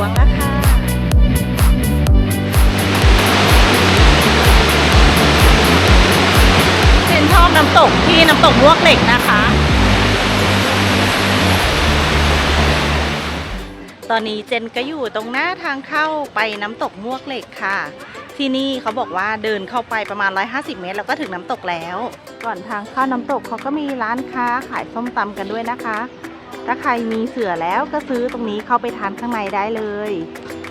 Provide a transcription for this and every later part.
วงแล้วค่ะเป็นชอบน้ำตกที่น้ำตกมวกเหล็กนะคะ ตอนนี้เจนก็อยู่ตรงหน้าทางเข้าไปน้ำตกมวกเหล็กค่ะ ที่นี่เขาบอกว่าเดินเข้าไปประมาณ 150 เมตร แล้วก็ถึงน้ำตกแล้ว ก่อนทางเข้าน้ำตกเขาก็มีร้านค้าขายส้มตำกันด้วยนะคะ ถ้าใครมีเสือแล้วก็ซื้อตรงนี้เข้าไปทานข้างในได้เลย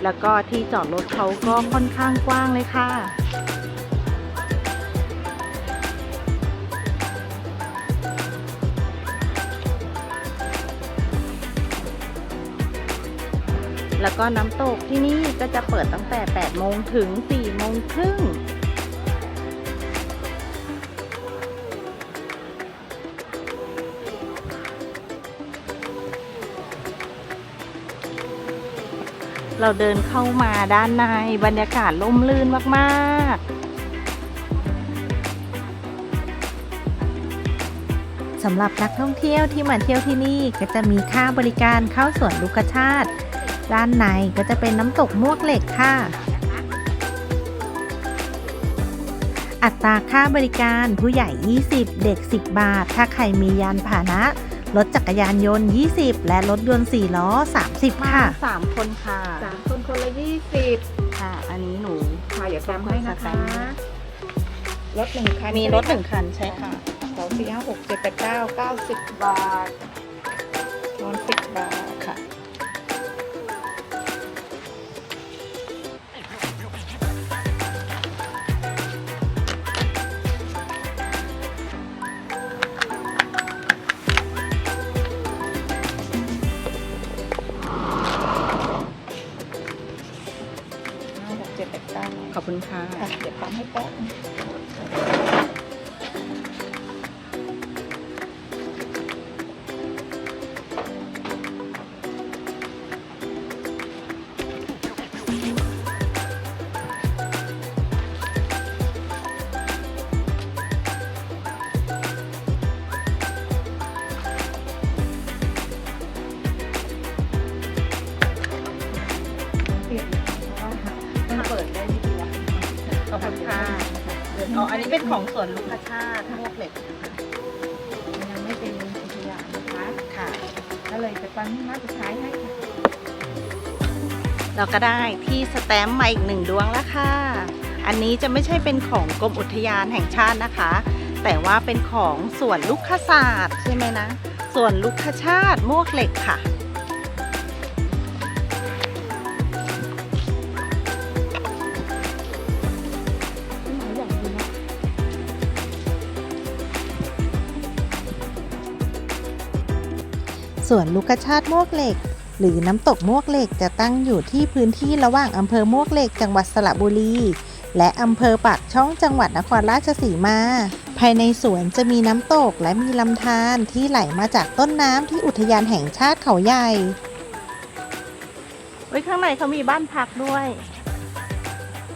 แล้วก็ที่จอดรถเขาก็ค่อนข้างกว้างเลยค่ะแล้วก็น้ำตกที่นี่ก็จะเปิดตั้งแต่ 8 โมงถึง 4 โมงครึ่ง เราเดินเข้ามาด้านในบรรยากาศร่มรื่นมากๆสำหรับนักท่องเที่ยวที่มาเที่ยวที่นี่ก็จะมีค่าบริการเข้าสวนลูกชาติ ด้านในก็จะเป็นน้ำตกมวกเหล็กค่ะ อัตราค่าบริการผู้ใหญ่ 20 เด็ก 10 บาท ถ้าใครมียานพาหนะ รถจักรยานยนต์ 20 และรถยนต์4ล้อ 30 ค่ะ สามคนค่ะสามคนคนละยี่สิบค่ะ อันนี้หนูค่ะอย่าจำให้นะคะ รถหนึ่งคันมีรถหนึ่งคันใช่ค่ะสองสี่ห้าหกเจ็ดแปดเก้าเก้าสิบบาทนอนสิบบาท คุณค่ะ ค่ะเดี๋ยวปั๊มให้แป๊บเเป็นของสวนลูกชาติมวกเหล็กยังไม่เป็นอุทยานนะคะค่ะก็เลยจะปั๊มมาสุดท้ายให้ค่ะเราก็ได้ที่สแตมป์มาอีกหนึ่งดวงแล้วค่ะ อันนี้จะไม่ใช่เป็นของกรมอุทยานแห่งชาตินะคะ แต่ว่าเป็นของสวนลูกขศาสตร์ใช่ไหมนะสวนลูกขชาติมวกเหล็กค่ะ ส่วนลูกชาติมวกเหล็ก หรือน้ำตกมวกเหล็กจะตั้งอยู่ที่พื้นที่ระหว่างอำเภอมวกเหล็กจังหวัดสระบุรี และอำเภอปากช่องจังหวัดนครราชสีมา ภายในสวนจะมีน้ำตกและมีลำธารที่ไหลมาจากต้นน้ำที่อุทยานแห่งชาติเขาใหญ่ไว้ยข้างในเขามีบ้านพักด้วย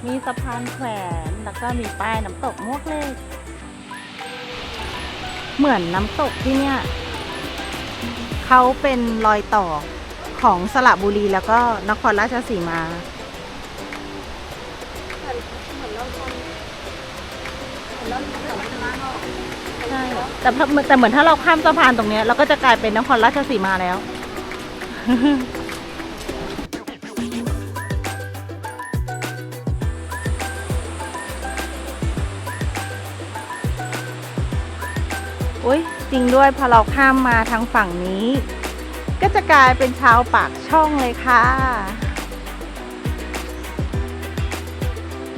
มีสะพานแขวนแล้วก็มีป้ายน้ำตกมวกเหล็ก เหมือนน้ำตกที่เนี่ย เขาเป็นรอยต่อของสระบุรีแล้วก็นครราชสีมาใช่แต่พอแต่เหมือนถ้าเราข้ามสะพานตรงเนี้ยเราก็จะกลายเป็นนครราชสีมาแล้ว อุ้ยจ ริงด้วยพอเราข้ามมาทางฝั่งนี้ ก็จะกลายเป็นชาวปากช่องเลยค่ะ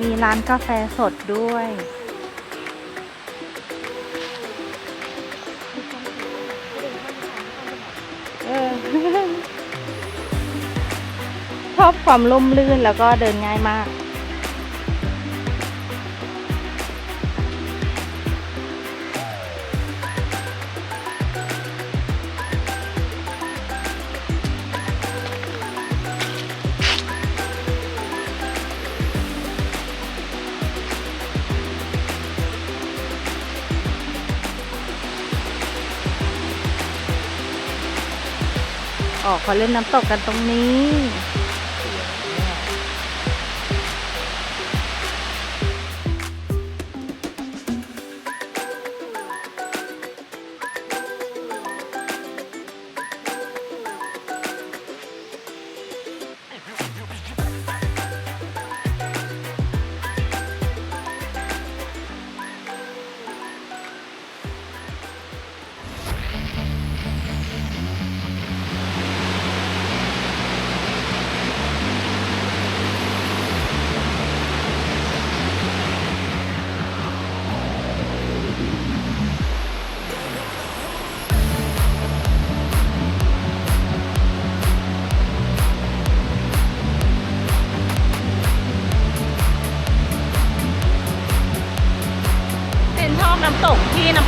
มีร้านกาแฟสดด้วย ชอบความร่มรื่นแล้วก็เดินง่ายมาก ออกขอเล่นน้ำตกกันตรงนี้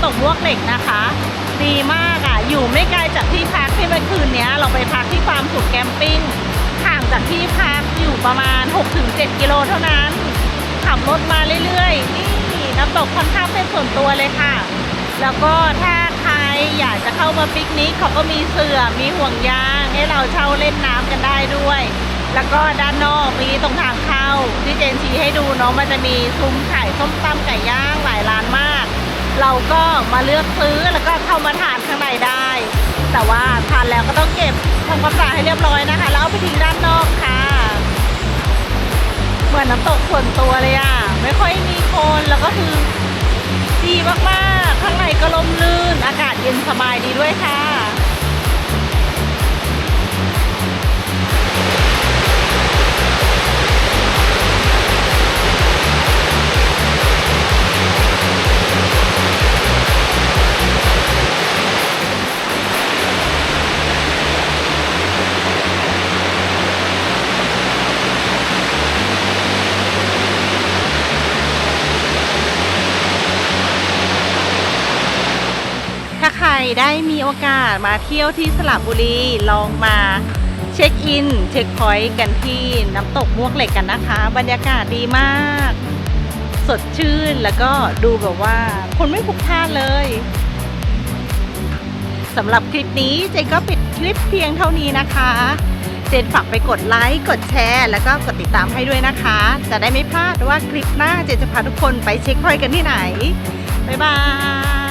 ตกมวกเหล็กนะคะ ดีมากอะ อยู่ไม่ไกลจากที่พักที่เมื่อคืนเนี้ยเราไปพักที่ฟาร์มสุขแคมปิ้งห่างจากที่พักอยู่ประมาณ 6-7 กิโลเท่านั้น ขับรถมาเรื่อยๆ นี่น้ำตกค่อนข้างเป็นส่วนตัวเลยค่ะ แล้วก็ถ้าใครอยากจะเข้ามาปิกนิกเขาก็มีเสื่อมีห่วงยางให้เราเช่าเล่นน้ำกันได้ด้วย แล้วก็ด้านนอกมีตรงทางเข้าที่เจนชี้ให้ดูเนาะมันจะมีซุ้มขายส้มตำไก่ย่างหลายร้านมาก เราก็มาเลือกซื้อแล้วก็เข้ามาทานข้างในได้ แต่ว่าทานแล้วก็ต้องเก็บทำความสะอาดให้เรียบร้อยนะคะ แล้วเอาไปทิ้งด้านนอกค่ะ เหมือนน้ำตกส่วนตัวเลยอะ ไม่ค่อยมีคนแล้วก็คือดีมากๆ ข้างในก็ลมลื่น อากาศเย็นสบายดีด้วยค่ะ ได้มีโอกาสมาเที่ยวที่สระบุรีลองมาเช็คอิน เช็คพอยต์กันที่น้ำตกมวกเหล็กกันนะคะ บรรยากาศดีมาก สดชื่นแล้วก็ดูแบบว่า คนไม่พลุกพล่านเลยสำหรับคลิปนี้เจก็ปิดคลิปเพียงเท่านี้นะคะ เจนฝากไปกดไลค์กดแชร์ แล้วก็กดติดตามให้ด้วยนะคะ จะได้ไม่พลาดว่าคลิปหน้าเจนจะพาทุกคนไปเช็คพอยต์กันที่ไหนบ๊ายบาย